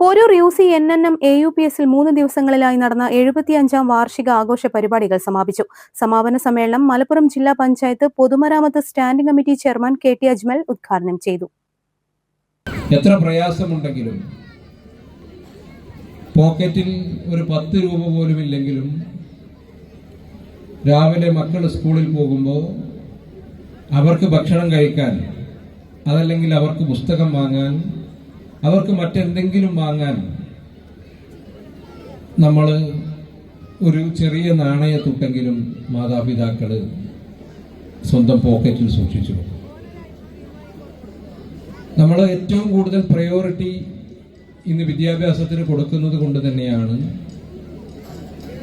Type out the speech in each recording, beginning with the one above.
Poroor U C N N M A U P എസിൽ മൂന്ന് ദിവസങ്ങളിലായി നടന്ന എഴുപത്തിയഞ്ചാം വാർഷിക ആഘോഷ പരിപാടികൾ സമാപിച്ചു. സമാപന സമ്മേളനം മലപ്പുറം ജില്ലാ പഞ്ചായത്ത് പൊതുമരാമത്ത് standing committee chairman K T Ajmal ഉദ്ഘാടനം ചെയ്തു. എത്ര പ്രയാസമുണ്ടെങ്കിലും പോക്കറ്റിൽ ഒരു പത്ത് രൂപ പോലും ഇല്ലെങ്കിലും രാവിലെ മക്കൾ സ്കൂളിൽ പോകുമ്പോൾ അവർക്ക് ഭക്ഷണം കഴിക്കാൻ അതല്ലെങ്കിൽ അവർക്ക് പുസ്തകം വാങ്ങാൻ അവർക്ക് മറ്റെന്തെങ്കിലും വാങ്ങാൻ നമ്മൾ ഒരു ചെറിയ നാണയത്തുട്ടെങ്കിലും മാതാപിതാക്കൾ സ്വന്തം പോക്കറ്റിൽ സൂക്ഷിച്ചു. നമ്മൾ ഏറ്റവും കൂടുതൽ പ്രയോറിറ്റി ഇന്ന് വിദ്യാഭ്യാസത്തിന് കൊടുക്കുന്നത് കൊണ്ട് തന്നെയാണ്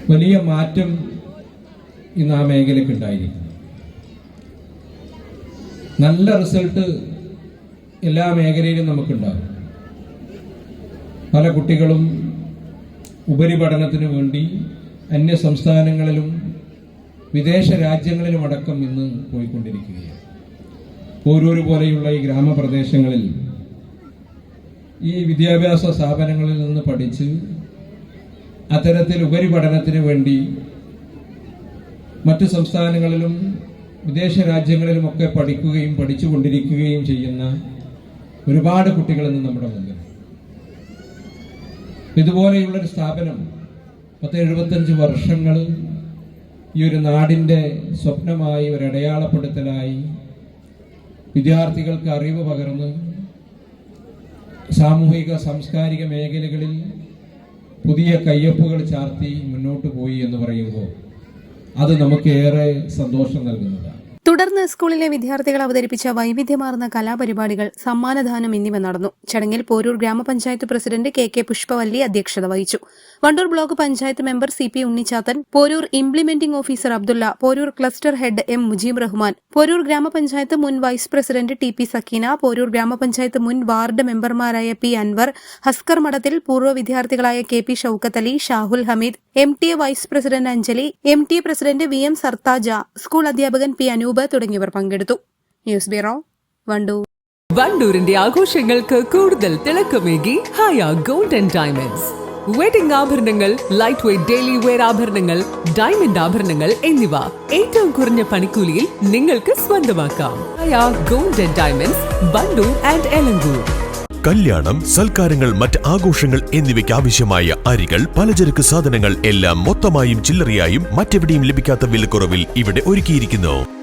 വലിയ മാറ്റം ഇന്ന് ആ മേഖലയ്ക്ക് ഉണ്ടായിരിക്കുന്നത് നല്ല റിസൾട്ട് എല്ലാ മേഖലയിലും നമുക്കുണ്ടാകും പല കുട്ടികളും ഉപരിപഠനത്തിനു വേണ്ടി അന്യ സംസ്ഥാനങ്ങളിലും വിദേശ രാജ്യങ്ങളിലും അടക്കം ഇന്ന് പോയിക്കൊണ്ടിരിക്കുകയാണ്. ഓരോരു പോലെയുള്ള ഈ ഗ്രാമപ്രദേശങ്ങളിൽ ഈ വിദ്യാഭ്യാസ സ്ഥാപനങ്ങളിൽ നിന്ന് പഠിച്ച് അത്തരത്തിൽ ഉപരിപഠനത്തിന് വേണ്ടി മറ്റു സംസ്ഥാനങ്ങളിലും വിദേശ രാജ്യങ്ങളിലുമൊക്കെ പഠിക്കുകയും പഠിച്ചുകൊണ്ടിരിക്കുകയും ചെയ്യുന്ന ഒരുപാട് കുട്ടികൾ ഇന്ന് നമ്മുടെ മുമ്പിൽ ഇതുപോലെയുള്ളൊരു സ്ഥാപനം പത്ത് എഴുപത്തഞ്ച് വർഷങ്ങൾ ഈ ഒരു നാടിന്റെ സ്വപ്നമായി ഒരു അടയാളപ്പെടുത്തലായി വിദ്യാർത്ഥികൾക്ക് അറിവ് പകർന്ന് സാമൂഹിക സാംസ്കാരിക മേഖലകളിൽ പുതിയ കയ്യൊപ്പുകൾ ചാർത്തി മുന്നോട്ട് പോയി എന്ന് പറയുമ്പോൾ അത് നമുക്കേറെ സന്തോഷം നൽകുന്നതാണ് തുടർന്ന് സ്കൂളിലെ വിദ്യാർത്ഥികൾ അവതരിപ്പിച്ച വൈവിധ്യമാർന്ന കലാപരിപാടികൾ സമ്മാനദാനം എന്നിവ നടന്നു. ചടങ്ങിൽ പോരൂർ ഗ്രാമപഞ്ചായത്ത് പ്രസിഡന്റ് കെ കെ പുഷ്പവല്ലി അധ്യക്ഷത വഹിച്ചു. Wandoor block panchayat member C P Unnichathan Poroor implementing officer Abdullah Poroor cluster head M Mujeeb Rahman Poroor grama panchayat മുൻ vice president T P Sakeena Poroor grama panchayat മുൻ ward മെമ്പർമാരായ P Anwar Haskar Madathil പൂർവ വിദ്യാർത്ഥികളായ K P Shoukath Ali Shahul Hameed M T A vice president Anjali M T A president V M Sarthaja school അധ്യാപകൻ P Anoop തുടങ്ങിയവർ പങ്കെടുത്തു. News bureau Wandoor. വണ്ടൂരിന്റെ ആഘോഷങ്ങൾക്ക് കൂടുതൽ തിളക്കമേകി Haya gold and diamonds. Wedding ആഭരണങ്ങൾ light weight daily wear ആഭരണങ്ങൾ diamond ആഭരണങ്ങൾ എന്നിവ ഏറ്റവും കുറഞ്ഞ പണിക്കൂലിയിൽ നിങ്ങൾക്ക് സ്വന്തമാക്കാം. Haya gold and diamonds Wandoor and Elankur. കല്യാണം സൽക്കാരങ്ങൾ മറ്റ് ആഘോഷങ്ങൾ എന്നിവയ്ക്ക് ആവശ്യമായ അരികൾ പലചരക്ക് സാധനങ്ങൾ എല്ലാം മൊത്തമായും ചില്ലറയായും മറ്റെവിടെയും ലഭിക്കാത്ത വിലക്കുറവിൽ ഇവിടെ ഒരുക്കിയിരിക്കുന്നു.